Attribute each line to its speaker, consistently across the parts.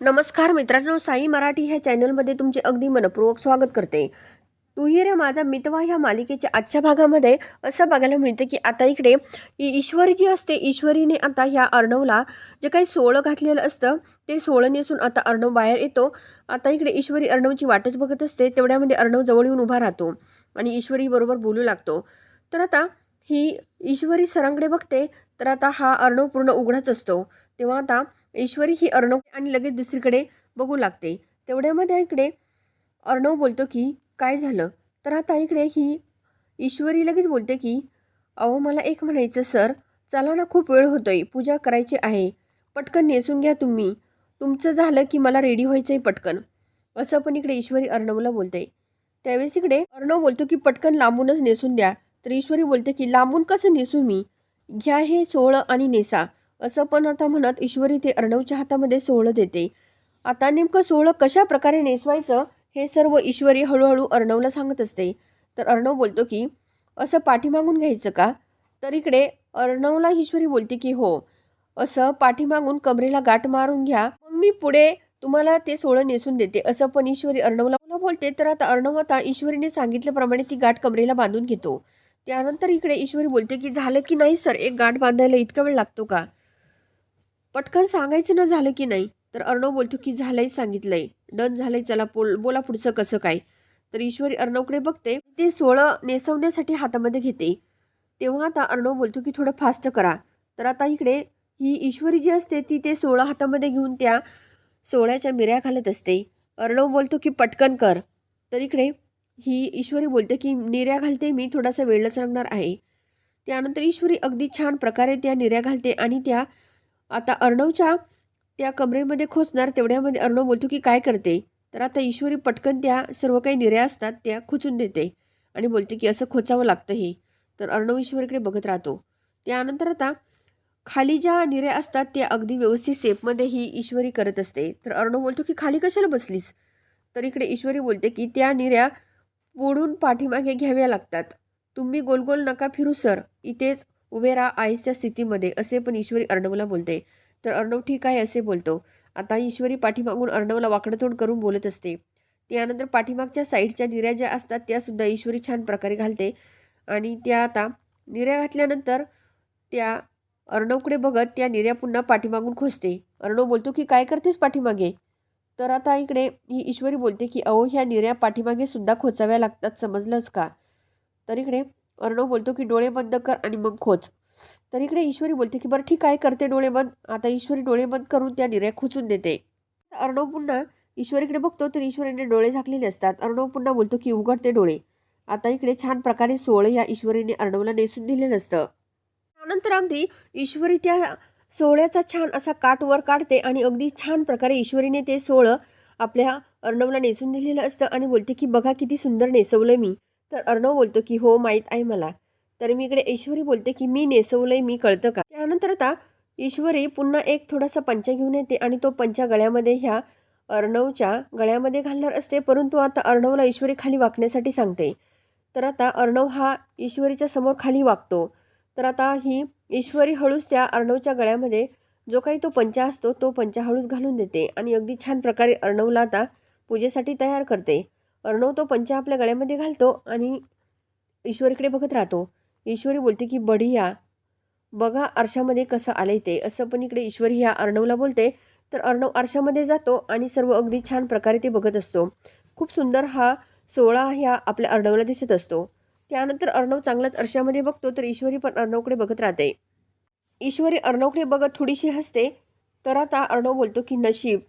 Speaker 1: नमस्कार मित्रांनो साई मराठी ह्या चॅनलमध्ये तुमचे अगदी मनपूर्वक स्वागत करते. तू ही रे माझा मितवा ह्या मालिकेच्या आजच्या भागामध्ये असं बघायला मिळतं की आता इकडे ईश्वरी जी असते ईश्वरीने आता ह्या अर्णवला जे काही सोळं घातलेलं असतं ते सोळं नेसून आता अर्णव बाहेर येतो. आता इकडे ईश्वरी अर्णवची वाटच बघत असते तेवढ्यामध्ये अर्णव जवळ येऊन उभा राहतो आणि ईश्वरी बरोबर बोलू लागतो. तर आता ही ईश्वरी सरांकडे बघते तर आता हा अर्णव पूर्ण उघडाच असतो. तेव्हा आता ईश्वरी ही अर्णव आणि लगेच दुसरीकडे बघू लागते. तेवढ्यामध्ये इकडे अर्णव बोलतो की काय झालं? तर आता इकडे ही ईश्वरी लगेच बोलते की अहो मला एक म्हणायचं सर. चला ना खूप वेळ होतोय. पूजा करायची आहे. पटकन नेसून घ्या तुम्ही. तुमचं झालं की मला रेडी व्हायचं आहे पटकन. असं पण इकडे ईश्वरी अर्णवला बोलते. त्यावेळेस इकडे अर्णव बोलतो की पटकन लांबूनच नेसून द्या. तर ईश्वरी बोलते की लांबून कसं नेसू मी? घ्या हे सोहळं आणि नेसा. असं पण आता म्हणत ईश्वरी ते अर्णवच्या हातामध्ये सोहळं देते. आता नेमकं सोहळं कशा प्रकारे नेसवायचं हे सर्व ईश्वरी हळूहळू अर्णवला सांगत असते. तर अर्णव बोलतो की असं पाठीमागून घ्यायचं का? तर इकडे अर्णवला ईश्वरी बोलते की हो असं पाठीमागून कमरेला गाठ मारून घ्या मग मी पुढे तुम्हाला ते सोहळं नेसून देते. असं पण ईश्वरी अर्णवला बोलते. तर आता अर्णव आता ईश्वरीने सांगितल्याप्रमाणे ती गाठ कमरेला बांधून घेतो. त्यानंतर इकडे ईश्वरी बोलते की झालं की नाही सर? एक गाठ बांधायला इतका वेळ लागतो का? पटकन सांगायचं ना झालं की नाही तर अर्णव बोलतो की झालंय सांगितलंय. डन झालंय चला पोल बोला पुढचं कसं काय. तर ईश्वरी अर्णवकडे बघते ते सोळं नेसवण्यासाठी हातामध्ये घेते. तेव्हा आता अर्णव बोलतो की थोडं फास्ट करा. तर आता इकडे ही ईश्वरी जी असते ती ते सोळं हातामध्ये घेऊन त्या सोळ्याच्या मिऱ्या घालत असते. अर्णव बोलतो की पटकन कर. तर इकडे ही ईश्वरी बोलते की निर्या घालते मी थोडासा वेळच लागणार आहे. त्यानंतर ईश्वरी अगदी छान प्रकारे त्या निर्या घालते आणि त्या आता अर्णवच्या त्या कमरेमध्ये खोचणार तेवढ्यामध्ये अर्णव बोलतो की काय करते? तर आता ईश्वरी पटकन त्या सर्व काही निर्या असतात त्या खुचून देते आणि बोलते की असं खोचावं लागतं हे. तर अर्णव ईश्वरीकडे बघत राहतो. त्यानंतर आता खाली ज्या निर्या असतात त्या अगदी व्यवस्थित सेपमध्ये ही ईश्वरी करत असते. तर अर्णव बोलतो की खाली कशाला बसलीस? तर इकडे ईश्वरी बोलते की त्या निर्या पुढून पाठीमागे घ्याव्या लागतात. तुम्ही गोल गोल नका फिरू सर. इथेच उभे राहा आईच्या स्थितीमध्ये. असे पण ईश्वरी अर्णवला बोलते. तर अर्णव ठीक आहे असे बोलतो. आता ईश्वरी पाठीमागून अर्णवला वाकडतोंड करून बोलत असते. त्यानंतर पाठीमागच्या साईडच्या निर्या ज्या असतात त्यासुद्धा ईश्वरी छान प्रकारे घालते. आणि त्या आता निर्या घातल्यानंतर त्या अर्णवकडे बघत त्या निर्या पुन्हा पाठीमागून खोसते. अर्णव बोलतो की काय करतेस पाठीमागे? तर आता इकडे ही ईश्वरी बोलते की अहो ह्या निर्या पाठीमागे सुद्धा खोचाव्या लागतात. समजलंच का? तर इकडे अर्णव बोलतो की डोळे बंद कर आणि मग खोच. तर इकडे ईश्वरी बोलते की बरं ठीक आहे करते डोळे बंद. आता ईश्वरी डोळे बंद करून त्या निर्या खुचून देते. अर्णव पुन्हा ईश्वरीकडे बघतो तर ईश्वरीने डोळे झाकलेले असतात. अर्णव पुन्हा बोलतो की उघडते डोळे. आता इकडे छान प्रकारे सोळ या ईश्वरीने अर्णवला नेसून दिलेलं असतं. त्यानंतर अगदी ईश्वरी त्या सोहळ्याचा छान असा काट वर काढते आणि अगदी छान प्रकारे ईश्वरीने ते सोहळं आपल्या अर्णवला नेसून दिलेलं असतं आणि बोलते की बघा किती सुंदर नेसवलं मी. तर अर्णव बोलतो की हो माहीत आहे मला. तर मी इकडे ईश्वरी बोलते की मी नेसवलंय मी कळतं का? त्यानंतर आता ईश्वरी पुन्हा एक थोडासा पंचा घेऊन येते आणि तो पंचा गळ्यामध्ये ह्या अर्णवच्या गळ्यामध्ये घालणार असते. परंतु आता अर्णवला ईश्वरी खाली वाकण्यासाठी सांगते. तर आता अर्णव हा ईश्वरीच्या समोर खाली वागतो तर आता ही ईश्वरी हळूच त्या अर्णवच्या गळ्यामध्ये जो काही तो पंचा असतो तो पंचा हळूच घालून देते आणि अगदी छान प्रकारे अर्णवला आता पूजेसाठी तयार करते. अर्णव तो पंचा आपल्या गळ्यामध्ये घालतो आणि ईश्वरीकडे बघत राहतो. ईश्वरी बोलते की बढिया बघा आरशामध्ये कसं आले ते. असं पण इकडे ईश्वरी ह्या अर्णवला बोलते. तर अर्णव आरशामध्ये जातो आणि सर्व अगदी छान प्रकारे ते बघत असतो. खूप सुंदर हा सोहळा ह्या आपल्या अर्णवला दिसत असतो. त्यानंतर अर्णव चांगलाच आरशामध्ये बघतो तर ईश्वरी पण अर्णवकडे बघत राहते. ईश्वरी अर्णवकडे बघत थोडीशी हसते. तर आता अर्णव बोलतो की नशीब.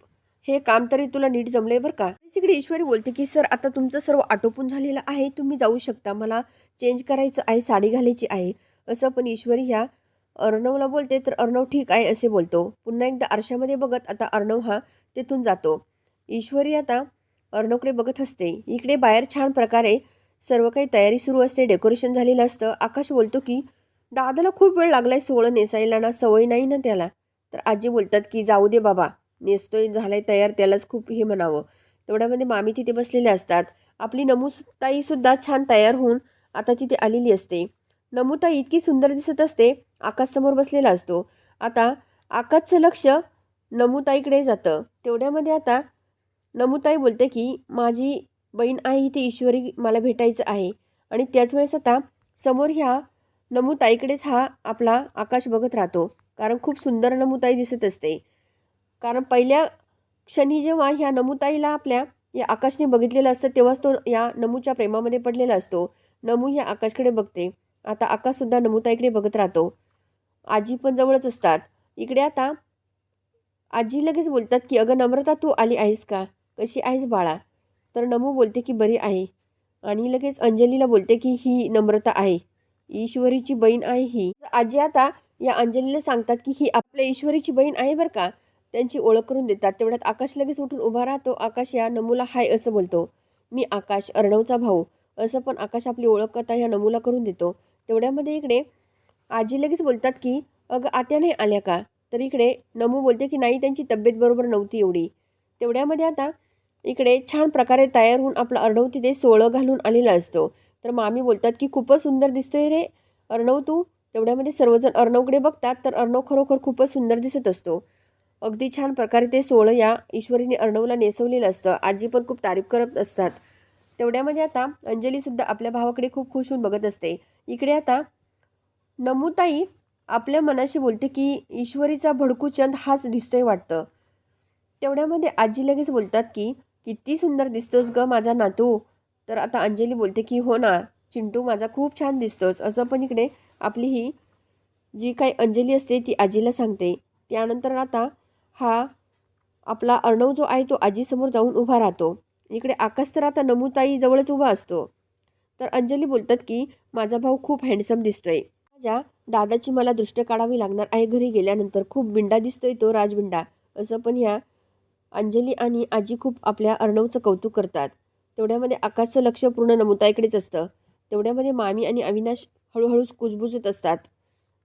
Speaker 1: हे काम तरी तुला नीट जमलंय बरं का? तिकडे ईश्वरी बोलते की सर आता तुमचं सर्व आटोपून झालेलं आहे. तुम्ही जाऊ शकता. मला चेंज करायचं आहे साडी घालायची आहे. असं पण ईश्वरी ह्या अर्णवला बोलते. तर अर्णव ठीक आहे असे बोलतो. पुन्हा एकदा आरशामध्ये बघत आता अर्णव हा तिथून जातो. ईश्वरी आता अर्णवकडे बघत असते. इकडे बाहेर छान प्रकारे सर्व काही तयारी सुरू असते. डेकोरेशन झालेलं असतं. आकाश बोलतो की दादाला खूप वेळ लागलाय सोहळं नेसायला ना सवय नाही ना त्याला. तर आजी बोलतात की जाऊ दे बाबा. नेसतोय झालाय तयार त्यालाच खूप हे म्हणावं. तेवढ्यामध्ये मामी तिथे बसलेले असतात. आपली नमूताईसुद्धा छान तयार होऊन आता तिथे आलेली असते. नमुताई इतकी सुंदर दिसत असते आकाशसमोर बसलेला असतो. आता आकाशचं लक्ष नमुताईकडे जातं. तेवढ्यामध्ये आता नमुताई बोलते की माझी बहीण आहे इथे ईश्वरी मला भेटायचं आहे. आणि त्याच वेळेस आता समोर ह्या नमुताईकडेच हा आपला आकाश बघत राहतो. कारण खूप सुंदर नमुताई दिसत असते. कारण पहिल्या क्षणी जेव्हा ह्या नमुताईला आपल्या या आकाशने बघितलेलं असतं तेव्हाच तो या नमूच्या प्रेमामध्ये पडलेला असतो. नमू ह्या आकाशकडे बघते. आता आकाशसुद्धा नमुताईकडे बघत राहतो. आजी पण जवळच असतात. इकडे आता आजी लगेच बोलतात की अगं नम्रता तू आली आहेस का? कशी आहेस बाळा? तर नमू बोलते की बरी आहे. आणि लगेच अंजलीला बोलते की ही नम्रता आहे. ईश्वरीची बहीण आहे ही. आजी आता या अंजलीला सांगतात की ही आपल्या ईश्वरीची बहीण आहे बरं का? त्यांची ओळख करून देतात. तेवढ्यात आकाश लगेच उठून उभा राहतो. आकाश या नमूला हाय असं बोलतो. मी आकाश अर्णवचा भाऊ. असं पण आकाश आपली ओळख करता ह्या नमूला करून देतो. तेवढ्यामध्ये इकडे आजी लगेच बोलतात की अगं आत्या नाही आल्या का? तर इकडे नमू बोलते की नाही त्यांची तब्येत बरोबर नव्हती एवढी. तेवढ्यामध्ये आता इकडे छान प्रकारे तयार होऊन आपला अर्णव तिथे सोळं घालून आलेला असतो. तर मामी बोलतात की खूपच सुंदर दिसतोय रे अर्णव तू. तेवढ्यामध्ये सर्वजण अर्णवकडे बघतात. तर अर्णव खरोखर खूपच सुंदर दिसत असतो. अगदी छान प्रकारे ते सोळं या ईश्वरीने अर्णवला नेसवलेलं असतं. आजी पण खूप तारीफ करत असतात. तेवढ्यामध्ये आता अंजलीसुद्धा आपल्या भावाकडे खूप खुश होऊन बघत असते. इकडे आता नमुताई आपल्या मनाशी बोलते की ईश्वरीचा भडकूचंद हाच दिसतोय वाटतं. तेवढ्यामध्ये आजी लगेच बोलतात की किती सुंदर दिसतोस ग माझा नातू. तर आता अंजली बोलते की हो ना चिंटू माझा खूप छान दिसतोस. असं पण इकडे आपली ही जी काही अंजली असते ती आजीला सांगते. त्यानंतर आता हा आपला अर्णव जो आहे तो आजीसमोर जाऊन उभा राहतो. इकडे आकाश तर आता नमुताई जवळच उभा असतो. तर अंजली बोलतात की माझा भाऊ खूप हँडसम दिसतोय. माझ्या दादाची मला दृष्ट काढावी लागणार आहे घरी गेल्यानंतर. खूप बिंडा दिसतोय तो राजबिंडा. असं पण ह्या अंजली आणि आजी खूप आपल्या अर्णवचं कौतुक करतात. तेवढ्यामध्ये आकाशचं लक्ष पूर्ण नमुताईकडेच असतं. तेवढ्यामध्ये मामी आणि अविनाश हळूहळूच कुजबुजत असतात.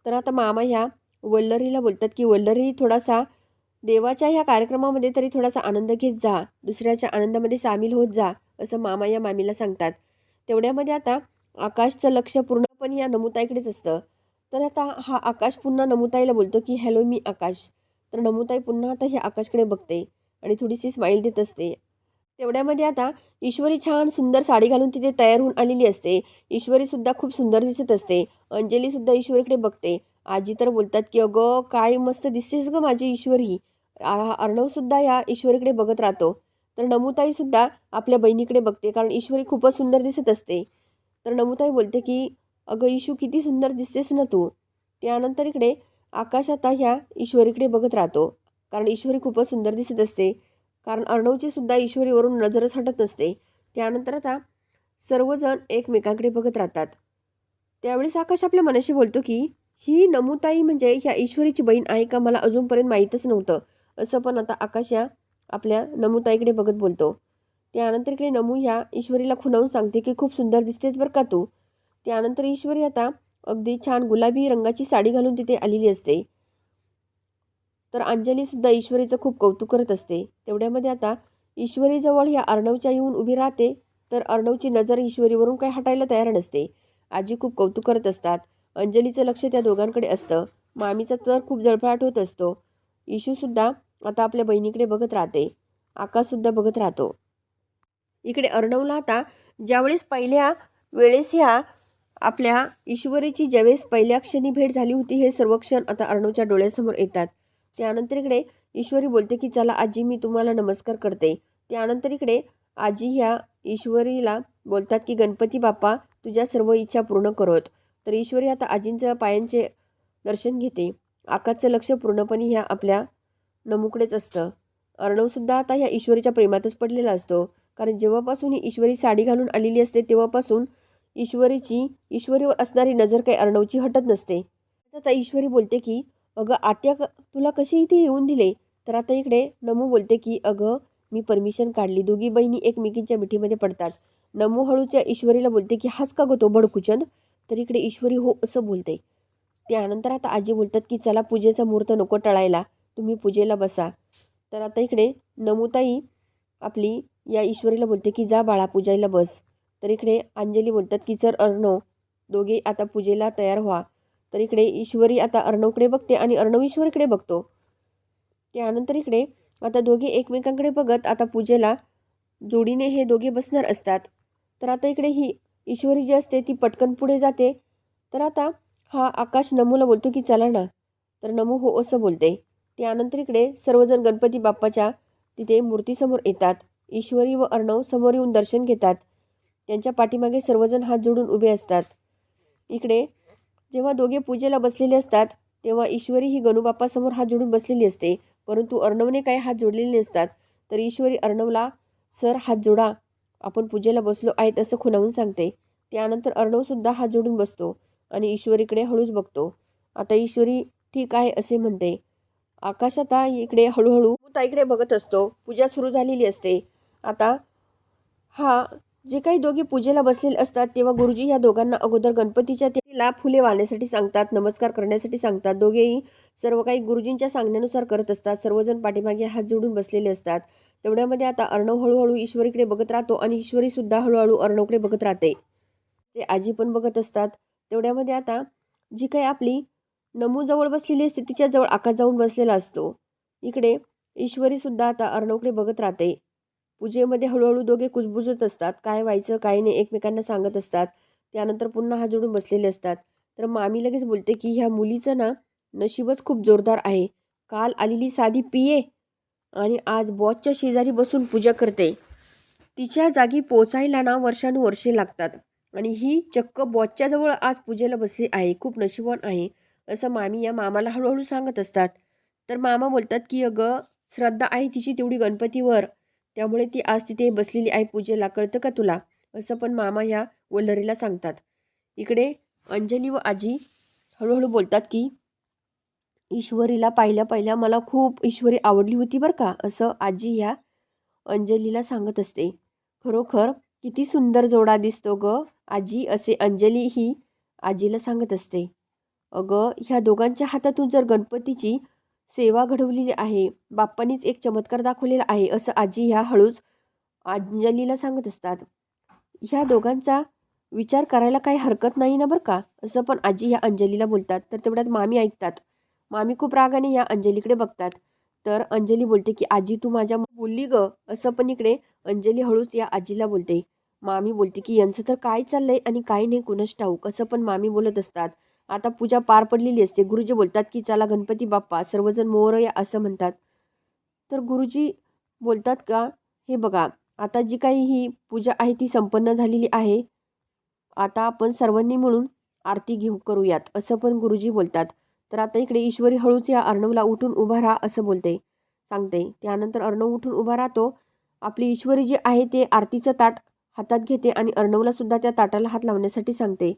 Speaker 1: तर आता मामा ह्या वल्लरीला बोलतात की वल्लरी थोडासा देवाच्या ह्या कार्यक्रमामध्ये तरी थोडासा आनंद घेत जा दुसऱ्याच्या आनंदामध्ये सामील होत जा असं मामा या मामीला सांगतात. तेवढ्यामध्ये आता आकाशचं लक्ष पूर्णपणे या नमुताईकडेच असतं. तर आता हा आकाश पुन्हा नमुताईला बोलतो की हॅलो मी आकाश. तर नमुताई पुन्हा आता हे आकाशकडे बघते आणि थोडीशी स्माईल देत असते. तेवढ्यामध्ये आता ईश्वरी छान सुंदर साडी घालून तिथे तयार होऊन आलेली असते. ईश्वरीसुद्धा खूप सुंदर दिसत असते. अंजलीसुद्धा ईश्वरीकडे बघते. आजी तर बोलतात की अगं काय मस्त दिसतेस गं माझी ईश्वरी. आ- अर्णवसुद्धा ह्या ईश्वरीकडे बघत राहतो. तर नमुताईसुद्धा आपल्या बहिणीकडे बघते कारण ईश्वरी खूपच सुंदर दिसत असते. तर नमुताई बोलते की अगं ईशू किती सुंदर दिसतेस ना तू. त्यानंतर इकडे आकाश आता ह्या ईश्वरीकडे बघत राहतो कारण ईश्वरी खूपच सुंदर दिसत असते. कारण अर्णवची सुद्धा ईश्वरीवरून नजरच हटत नसते. त्यानंतर आता सर्वजण एकमेकांकडे बघत राहतात. त्यावेळेस आकाश आपल्या मनाशी बोलतो की ही नमुताई म्हणजे ह्या ईश्वरीची बहीण आहे का मला अजूनपर्यंत माहीतच नव्हतं. असं पण आता आकाश या आपल्या नमुताईकडे बघत बोलतो. त्यानंतर इकडे नमू ह्या ईश्वरीला खुणावून सांगते की खूप सुंदर दिसतेच बरं का तू. त्यानंतर ईश्वरी आता अगदी छान गुलाबी रंगाची साडी घालून तिथे आलेली असते. तर अंजलीसुद्धा ईश्वरीचं खूप कौतुक करत असते. तेवढ्यामध्ये आता ईश्वरीजवळ ह्या अर्णवच्या येऊन उभी राहते. तर अर्णवची नजर ईश्वरीवरून काही हटायला तयार नसते. आजी खूप कौतुक करत असतात. अंजलीचं लक्ष त्या दोघांकडे असतं. मामीचा तर खूप जळफळाट होत असतो. इशूसुद्धा आता आपल्या बहिणीकडे बघत राहते. आकाशसुद्धा बघत राहतो. इकडे अर्णवला आता ज्यावेळेस पहिल्या वेळेस ह्या आपल्या ईश्वरीची ज्यावेळेस पहिल्या क्षणी भेट झाली होती हे सर्व क्षण आता अर्णवच्या डोळ्यासमोर येतात. त्यानंतर इकडे ईश्वरी बोलते की चला आजी मी तुम्हाला नमस्कार करते. त्यानंतर इकडे आजी ह्या ईश्वरीला बोलतात की गणपती बाप्पा तुझ्या सर्व इच्छा पूर्ण करोत. तर ईश्वरी आता आजींच्या पायांचे दर्शन घेते. आकाशचं लक्ष पूर्णपणे ह्या आपल्या नमूकडेच असतं. अर्णवसुद्धा आता ह्या ईश्वरीच्या प्रेमातच पडलेला असतो. कारण जेव्हापासून ही ईश्वरी साडी घालून आलेली असते तेव्हापासून ईश्वरीची ईश्वरीवर असणारी नजर काही अर्णवची हटत नसते. आता ईश्वरी बोलते की अगं आत्या तुला कशी इथे येऊन दिले? तर आता इकडे नमू बोलते की अगं मी परमिशन काढली. दोघी बहिणी एकमेकींच्या मिठीमध्ये पडतात. नमू हळूच्या ईश्वरीला बोलते की हाच का गो तो बडकुचंद तर इकडे ईश्वरी हो असं बोलते. त्यानंतर आता आजी बोलतात की चला पूजेचा मुहूर्त नको टळायला. तुम्ही पूजेला बसा. तर आता इकडे नमुताई आपली या ईश्वरीला बोलते की जा बाळा पूजायला बस. तर इकडे अंजली बोलतात की सर अर्णव दोघे आता पूजेला तयार व्हा. तर इकडे ईश्वरी आता अर्णवकडे बघते आणि अर्णव ईश्वरीकडे बघतो. त्यानंतर इकडे आता दोघे एकमेकांकडे बघत आता पूजेला जोडीने हे दोघे बसणार असतात. तर आता इकडे ही ईश्वरी जी असते ती पटकन पुढे जाते. तर आता हा आकाश नमूला बोलतो की चला ना. तर नमू हो असं बोलते. त्यानंतर इकडे सर्वजण गणपती बाप्पाच्या तिथे मूर्तीसमोर येतात. ईश्वरी व अर्णव समोर येऊन दर्शन घेतात. त्यांच्या पाठीमागे सर्वजण हात जोडून उभे असतात. इकडे जेव्हा दोघे पूजेला बसलेले असतात तेव्हा ईश्वरी ही गणूबाप्पासमोर हात जोडून बसलेली असते. परंतु अर्णवने काही हात जोडलेले नसतात. तर ईश्वरी अर्णवला सर हात जोडा. आपण पूजेला बसलो आहेत असं खुणावून सांगते. त्यानंतर अर्णवसुद्धा हात जोडून बसतो आणि ईश्वरीकडे हळूच बघतो. आता ईश्वरी ठीक आहे असे म्हणते. आकाश आता इकडे हळूहळू ताईकडे बघत असतो. पूजा सुरू झालेली असते. आता हा जे काही दोघे पूजेला बसलेले असतात तेव्हा गुरुजी या दोघांना अगोदर गणपतीच्या तेला फुले वाहण्यासाठी सांगतात नमस्कार करण्यासाठी सांगतात. दोघेही सर्व काही गुरुजींच्या सांगण्यानुसार करत असतात. सर्वजण पाठीमागे हात जोडून बसलेले असतात. तेवढ्यामध्ये आता अर्णव हळूहळू ईश्वरीकडे बघत राहतो आणि ईश्वरी सुद्धा हळूहळू अर्णवकडे बघत राहते. ते आजी पण बघत असतात. तेवढ्यामध्ये आता जी काही आपली नमू जवळ बसलेली असते तिच्या जवळ आकाश जाऊन बसलेला असतो. इकडे ईश्वरी सुद्धा आता अर्णवकडे बघत राहते. पूजेमध्ये हळूहळू दोघे कुजबुजत असतात. काय व्हायचं काय नाही एकमेकांना सांगत असतात. त्यानंतर पुन्हा हात जोडून बसलेले असतात. तर मामी लगेच बोलते की ह्या मुलीचं ना नशीबच खूप जोरदार आहे. काल आलेली साधी पिये आणि आज बॉसच्या शेजारी बसून पूजा करते. तिच्या जागी पोचायला ना वर्षानुवर्षे लागतात. आणि ही चक्क बॉसच्या जवळ आज पूजेला बसली आहे. खूप नशिबवान आहे असं मामी या मामाला हळूहळू सांगत असतात. तर मामा बोलतात की अगं श्रद्धा आहे तिची तेवढी गणपतीवर. त्यामुळे ती आज तिथे बसलेली आहे पूजेला. कळतं का तुला? असं पण मामा ह्या वल्लरीला सांगतात. इकडे अंजली व आजी हळूहळू बोलतात की ईश्वरीला पाहिल्या पाहिल्या मला खूप ईश्वरी आवडली होती बरं का असं आजी ह्या अंजलीला सांगत असते. खरोखर किती सुंदर जोडा दिसतो ग आजी असे अंजली ही आजीला सांगत असते. अगं ह्या दोघांच्या हातातून जर गणपतीची सेवा घडवलेली आहे बाप्पानीच एक चमत्कार दाखवलेला आहे असं आजी ह्या हळूच अंजलीला सांगत असतात. ह्या दोघांचा विचार करायला काही हरकत नाही ना बरं का असं पण आजी ह्या अंजलीला बोलतात. तर तेवढ्यात मामी ऐकतात. मामी खूप रागाने या अंजलीकडे बघतात. तर अंजली बोलते की आजी तू माझ्या बोलली ग. असं पण इकडे अंजली हळूच या आजीला बोलते. मामी बोलते की यांचं तर काय चाललंय आणि काय नाही कुणच ठाऊक? असं पण मामी बोलत असतात. आता पूजा पार पडलेली असते. गुरुजी बोलतात की चला गणपती बाप्पा सर्वजण मोर या असं म्हणतात. तर गुरुजी बोलतात का हे बघा आता जी काही ही पूजा आहे ती संपन्न झालेली आहे. आता आपण सर्वांनी म्हणून आरती घेऊ करूयात असं पण गुरुजी बोलतात. तर आता इकडे ईश्वरी हळूच या अर्णवला उठून उभा राहा असं बोलते. सांगते. त्यानंतर अर्णव उठून उभा राहतो. आपली ईश्वरी जी आहे ते आरतीचं ताट हातात घेते आणि अर्णवला सुद्धा त्या ताटाला हात लावण्यासाठी सांगते.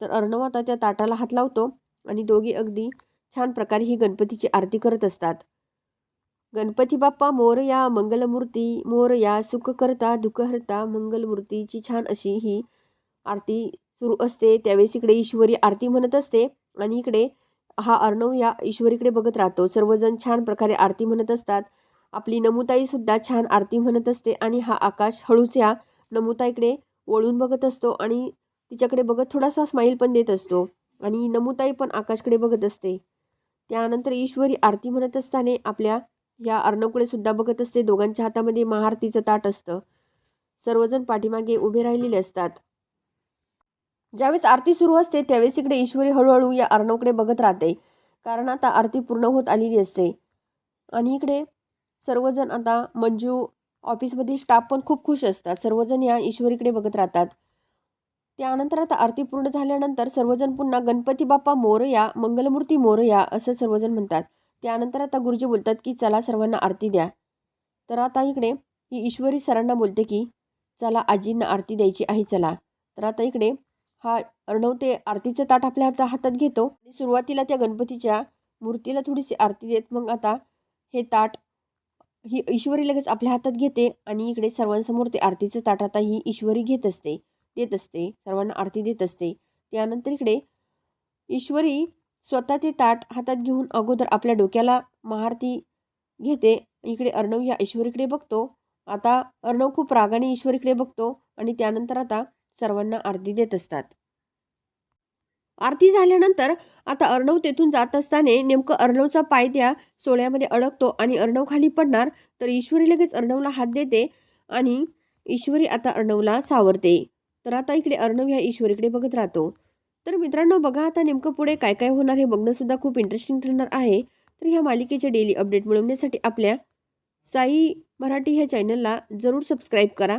Speaker 1: तर अर्णव आता त्या ताटाला हात लावतो आणि दोघी अगदी छान प्रकारे ही गणपतीची आरती करत असतात. गणपती बाप्पा मोरया मंगलमूर्ती मोरया सुख करता दुःख हरता मंगलमूर्तीची छान अशी ही आरती सुरू असते. त्यावेळेस इकडे ईश्वरी आरती म्हणत असते आणि इकडे हा अर्णव या ईश्वरीकडे बघत राहतो. सर्वजण छान प्रकारे आरती म्हणत असतात. आपली नमुताई सुद्धा छान आरती म्हणत असते आणि हा आकाश हळूच या नमुताईकडे वळून बघत असतो आणि तिच्याकडे बघत थोडासा स्माईल पण देत असतो. आणि नमुताई पण आकाशकडे बघत असते. त्यानंतर ईश्वरी आरती म्हणत असताना आपल्या या अर्णवकडे सुद्धा बघत असते. दोघांच्या हातामध्ये महाआरतीचं ताट असतं. सर्वजण पाठीमागे उभे राहिलेले असतात. ज्यावेळेस आरती सुरू असते त्यावेळेस इकडे ईश्वरी हळूहळू या अर्णवकडे बघत राहते. कारण आता आरती पूर्ण होत आलेली असते. आणि इकडे सर्वजण आता मंजू ऑफिसमधील स्टाफ पण खूप खुश असतात. सर्वजण या ईश्वरीकडे बघत राहतात. त्यानंतर आता आरती पूर्ण झाल्यानंतर सर्वजण पुन्हा गणपती बाप्पा मोरया मंगलमूर्ती मोरया असं सर्वजण म्हणतात. त्यानंतर आता गुरुजी बोलतात की चला सर्वांना आरती द्या. तर आता इकडे ही ईश्वरी सरांना बोलते की चला आजींना आरती द्यायची आहे चला. तर आता इकडे हा अर्णव ते आरतीचं ताट आपल्या हाता हातात घेतो आणि सुरुवातीला त्या गणपतीच्या मूर्तीला थोडीशी आरती देत. मग आता हे ताट ही ईश्वरी लगेच आपल्या हातात घेते आणि इकडे सर्वांसमोर ते आरतीचं ताट आता ही ईश्वरी घेत असते देत असते सर्वांना आरती देत असते. त्यानंतर इकडे ईश्वरी स्वतः ते ताट हातात घेऊन अगोदर आपल्या डोक्याला महाआरती घेते. इकडे अर्णव या ईश्वरीकडे बघतो. आता अर्णव खूप रागाने ईश्वरीकडे बघतो आणि त्यानंतर आता सर्वांना आरती देत असतात. आरती झाल्यानंतर आता अर्णव तेथून जात असताना नेमकं अर्णवचा पाय त्या सोळ्यामध्ये अडकतो आणि अर्णव खाली पडणार तर ईश्वरी लगेच अर्णवला हात देते आणि ईश्वरी आता अर्णवला सावरते. तर आता इकडे अर्णव ह्या ईश्वरीकडे बघत राहतो. तर मित्रांनो बघा आता नेमकं पुढे काय काय होणार हे बघणंसुद्धा खूप इंटरेस्टिंग ठरणार आहे. तर ह्या मालिकेचे डेली अपडेट मिळवण्यासाठी आपल्या साई मराठी ह्या चॅनलला जरूर सबस्क्राईब करा.